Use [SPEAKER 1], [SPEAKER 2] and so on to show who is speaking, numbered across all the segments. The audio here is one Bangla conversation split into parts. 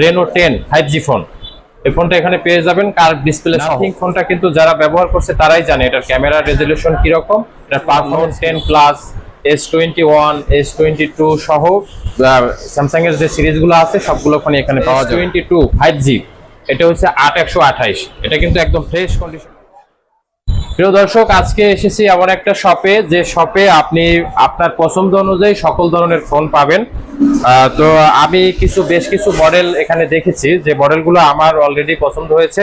[SPEAKER 1] Reno ten five G phone এই ফোনটা এখানে পেয়ে যাবেন কার ডিসপ্লে নাথিং ফোনটা কিন্তু যারা ব্যবহার করছে তারাই জানে এটার ক্যামেরা রেজলিউশন কীরকম এটার performance ten plus S twenty one S twenty two সহ স্যামসাং এর যে সিরিজগুলো আছে সবগুলো ফোন এখানে পাওয়া যায় টোয়েন্টি টু ফাইভ জি এটা হচ্ছে আট একশো আঠাইশ এটা কিন্তু একদম ফ্রেশ কন্ডিশন প্রিয় দর্শক, আজকে এসেছি এমন একটা শপে যে শপে আপনি আপনার পছন্দ অনুযায়ী সকল ধরনের ফোন পাবেন। তো আমি কিছু, বেশ কিছু মডেল এখানে দেখেছি, যে মডেলগুলো আমার অলরেডি পছন্দ হয়েছে।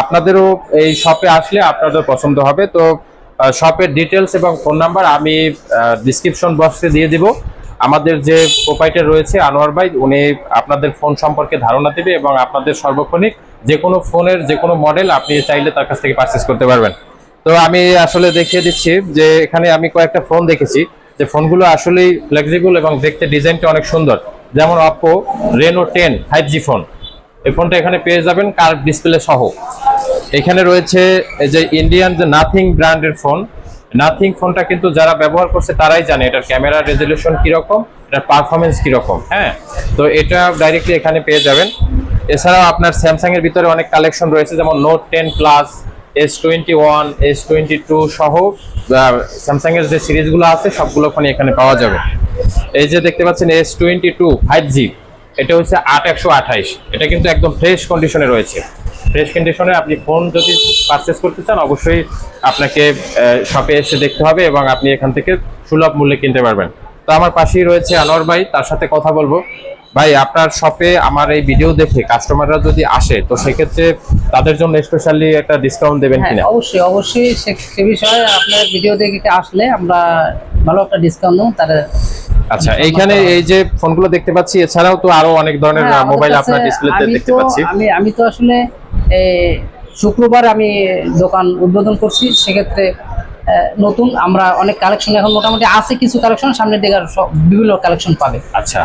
[SPEAKER 1] আপনাদেরও এই শপে আসলে আপনাদের পছন্দ হবে। তো শপের ডিটেলস এবং ফোন নাম্বার আমি ডিসক্রিপশন বক্সে দিয়ে দিব। আমাদের যে প্রোপাইটার রয়েছে, আনোয়ার ভাই, উনি আপনাদের ফোন সম্পর্কে ধারণা দেবে এবং আপনাদের সর্বক্ষণিক যে কোনো ফোনের যে কোনো মডেল আপনি চাইলে তার কাছ থেকে পারচেস করতে পারবেন। তো আমি আসলে দেখিয়ে দিচ্ছি যে এখানে আমি কয়েকটা ফোন দেখেছি। যে ফোনগুলো আসলেই ফ্লেক্সিবল এবং দেখতে ডিজাইনটা অনেক সুন্দর। যেমন Oppo Reno ten five G phone এই ফোনটা এখানে পেয়ে যাবেন কার ডিসপ্লে সহ। এখানে রয়েছে যে ইন্ডিয়ান যে নাথিং ব্র্যান্ডের ফোন নাথিং ফোনটা কিন্তু যারা ব্যবহার করছে তারাই জানে এটার ক্যামেরা রেজলিউশন কীরকম, এটার পারফরমেন্স কীরকম হ্যাঁ? তো এটা ডাইরেক্টলি এখানে পেয়ে যাবেন। এছাড়াও আপনার স্যামসাংয়ের ভিতরে অনেক কালেকশন রয়েছে, যেমন Note ten plus S twenty one S twenty two সহ স্যামসাং এর যে সিরিজগুলো আছে, সবগুলো ফোন এখানে পাওয়া যাবে। এই যে দেখতে পাচ্ছেন S twenty two five G এটা হচ্ছে আট একশো আঠাইশ। এটা কিন্তু একদম ফ্রেশ কন্ডিশনে রয়েছে। ফ্রেশ কন্ডিশনে আপনি ফোন যদি পারচেস করতে চান, অবশ্যই আপনাকে শপে এসে দেখতে হবে এবং আপনি এখান থেকে সুলভ মূল্যে কিনতে পারবেন। তো আমার পাশেই রয়েছে আনোয়ার ভাই, তার সাথে কথা বলব। ভাই আপনার শপে আমার এই ভিডিও দেখে কাস্টমাররা যদি আসে তো সেক্ষেত্রে তাদের জন্য স্পেশালি একটা ডিসকাউন্ট দেবেন
[SPEAKER 2] হ্যাঁ
[SPEAKER 1] কিনা?
[SPEAKER 2] অবশ্যই অবশ্যই সে বিষয়ে আপনার ভিডিও দেখে আসলে আমরা ভালো একটা ডিসকাউন্ট দেবো তার
[SPEAKER 1] আচ্ছা এইখানে এই যে ফোনগুলো দেখতে পাচ্ছি এছাড়াও তো আরও অনেক ধরনের
[SPEAKER 2] হ্যাঁ,
[SPEAKER 1] মোবাইল আপনার ডিসপ্লেতে দেখতে পাচ্ছি।
[SPEAKER 2] আমি আমি তো আসলে শুক্রবার আমি দোকান উদ্বোধন করছি সেক্ষেত্রে নতুন আমরা অনেক কালেকশন এখন মোটামুটি আছে কিছু কালেকশন সামনের দিকে বিভিন্ন কালেকশন পাবে।
[SPEAKER 1] আচ্ছা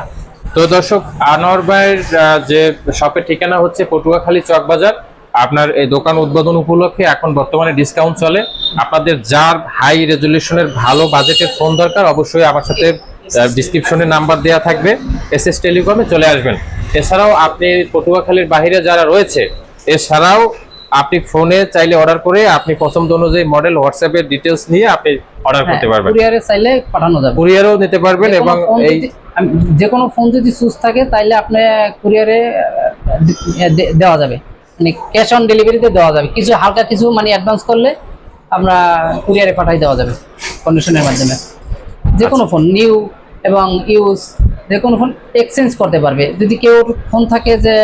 [SPEAKER 1] তো দর্শক আনোয়ার ভাইয়ের যে শপের ঠিকানা হচ্ছে পটুয়াখালী চক বাজার আপনার এই দোকান উদ্বোধন উপলক্ষে এখন বর্তমানে ডিসকাউন্ট চলে। আপনাদের যার হাই রেজলিউশনের ভালো বাজেটের ফোন দরকার অবশ্যই আমার সাথে ডিসক্রিপশনে নাম্বার দেওয়া থাকবে। এস এস টেলিকমে চলে আসবেন। এছাড়াও আপনি পটুয়াখালীর বাইরে যারা রয়েছে এছাড়াও আপনি ফোনে চাইলে অর্ডার করে আপনি পছন্দ অনুযায়ী মডেল হোয়াটসঅ্যাপের ডিটেলস নিয়ে আপনি অর্ডার করতে পারবেন।
[SPEAKER 2] কুরিয়ারে চাইলে পাঠানো যাবে।
[SPEAKER 1] কুরিয়ারও নিতে পারবেন এবং এই
[SPEAKER 2] যে কোনো ফোন যদি সুস থাকে, তাইলে আপনি কুরিয়ারে দেওয়া যাবে। মানে ক্যাশ অন ডেলিভারিতে দেওয়া যাবে। কিছু হালকা কিছু মানে অ্যাডভান্স করলে আমরা কুরিয়ারে পাঠাই দেওয়া যাবে কন্ডিশনের মাধ্যমে। যে কোনো ফোন নিউ এবং ইউজ যে কোনো ফোন এক্সচেঞ্জ করতে পারবে। যদি কেউ ফোন থাকে যে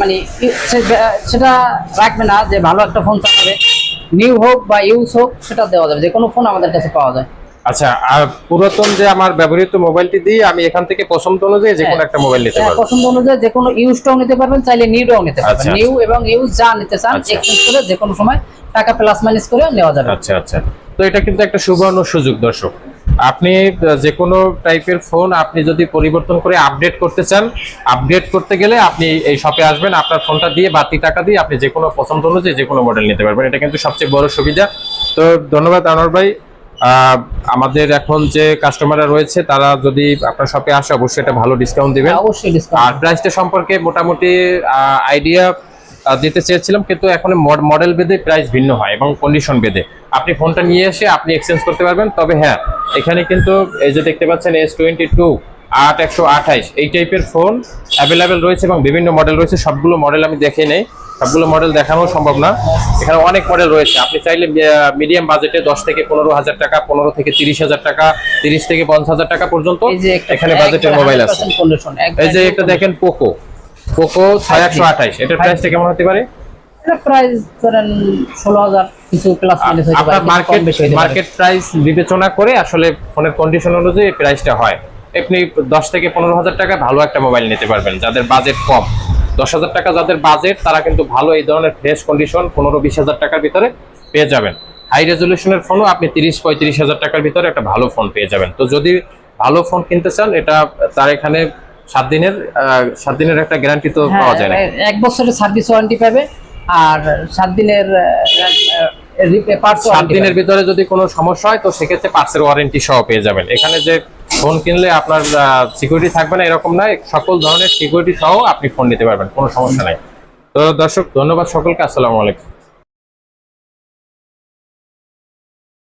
[SPEAKER 2] মানে সেটা রাখবে না যে ভালো একটা ফোন চালাবে। নিউ হোক বা ইউজ হোক, সেটা দেওয়া যাবে। যে কোনো ফোন আমাদের কাছে পাওয়া যায়।
[SPEAKER 1] আচ্ছা আর পুরাতন যে আমার ব্যবহৃত মোবাইলটি দিয়ে আমি এখান থেকে পছন্দ অনুযায়ী যে কোনো
[SPEAKER 2] হ্যাঁ।
[SPEAKER 1] একটা মোবাইল নিতে
[SPEAKER 2] হ্যাঁ,
[SPEAKER 1] পারব
[SPEAKER 2] পছন্দ অনুযায়ী যে কোনো ইউজটাও নিতে পারবেন চাইলে নিউটাও নিতে পারবেন।
[SPEAKER 1] আচ্ছা।
[SPEAKER 2] নিউ এবং ইউজ যা নিতে চান
[SPEAKER 1] আচ্ছা।
[SPEAKER 2] এক্সচেঞ্জ করে যে কোনো সময় টাকা প্লাস মাইনাস করে নেওয়া যাবে।
[SPEAKER 1] আচ্ছা আচ্ছা। তো এটা কিন্তু একটা সুবর্ণ সুযোগ দর্শক। আপনি যে কোনো টাইপের ফোন আপনি যদি পরিবর্তন করে আপডেট করতে চান আপডেট করতে গেলে আপনি এই শপে আসবেন আপনার ফোনটা দিয়ে বাড়তি টাকা দিয়ে আপনি যে কোনো পছন্দ অনুযায়ী যে কোনো মডেল নিতে পারবেন। এটা কিন্তু সবচেয়ে বড় সুবিধা। তো ধন্যবাদ আনোয়ার ভাই। আমাদের এখন যে কাস্টমাররা রয়েছে তারা যদি আপনার শপে আসে অবশ্যই এটা ভালো ডিসকাউন্ট দিবেন।
[SPEAKER 2] হ্যাঁ, অবশ্যই
[SPEAKER 1] আর প্রাইসটা সম্পর্কে মোটামুটি আইডিয়া দিতে চেয়েছিলাম কিন্তু এখন মডেল বেদে প্রাইস ভিন্ন হয় এবং কন্ডিশন বেদে আপনি ফোনটা নিয়ে এসে আপনি এক্সচেঞ্জ করতে পারবেন তবে হ্যাঁ এখানে কিন্তু এই যে দেখতে পাচ্ছেন এস টোয়েন্টি টু আট একশো আঠাইশ এই টাইপের ফোন অ্যাভেলেবেল রয়েছে এবং বিভিন্ন মডেল রয়েছে সবগুলো মডেল আমি দেখে নেই। সবগুলো মডেল দেখানো সম্ভব না। এখানে অনেক মডেল রয়েছে। আপনি চাইলে মিডিয়াম বাজেটে দশ থেকে পনেরো হাজার টাকা পনেরো থেকে তিরিশ হাজার টাকা তিরিশ থেকে পঞ্চাশ হাজার টাকা পর্যন্ত এখানে বাজেটের মোবাইল আছে। এই যে একটা দেখেন পোকো পোকো ছয় একশো আঠাইশ এটার প্রাইসটা কেমন হতে পারে?
[SPEAKER 2] প্রাইস ধরেন ষোলো হাজার কিছু প্লাস মাইনাস হতে পারে
[SPEAKER 1] মার্কেট
[SPEAKER 2] কম বেশি হতে পারে।
[SPEAKER 1] মার্কেট প্রাইস বিবেচনা করে আসলে ফোনের কন্ডিশন অনুযায়ী প্রাইসটা হয়। আপনি দশ থেকে পনেরো হাজার টাকা ভালো একটা মোবাইল নিতে পারবেন যাদের বাজেট কম। দশ হাজার টাকা যাদের বাজেট তারা কিন্তু ভালো এই ধরনের ফ্রেশ কন্ডিশন পনেরো বিশ হাজার টাকার ভিতরে পেয়ে যাবেন। হাই রেজলিউশনের ফোনও আপনি তিরিশ পঁয়ত্রিশ হাজার টাকার ভিতরে একটা ভালো ফোন পেয়ে যাবেন। তো যদি ভালো ফোন কিনতে চান এটা তার এখানে সাত দিনের সাত দিনের একটা গ্যারান্টি তো পাওয়া যায় না।
[SPEAKER 2] হ্যাঁ এক বছরের সার্ভিস ওয়ারেন্টি পাবে আর সাত দিনের
[SPEAKER 1] সাত দিনের ভিতরে যদি কোনো সমস্যা হয় তো সেক্ষেত্রে পার্সের ওয়ারেন্টি সহ পেয়ে যাবেন। এখানে যে ফোন কিনলে আপনার সিকিউরিটি থাকবে না, এরকম নয়। সকল ধরনের সিকিউরিটি সহ আপনি ফোন নিতে পারবেন, কোনো সমস্যা নাই। তো দর্শক, ধন্যবাদ সকলকে, আসসালামু আলাইকুম।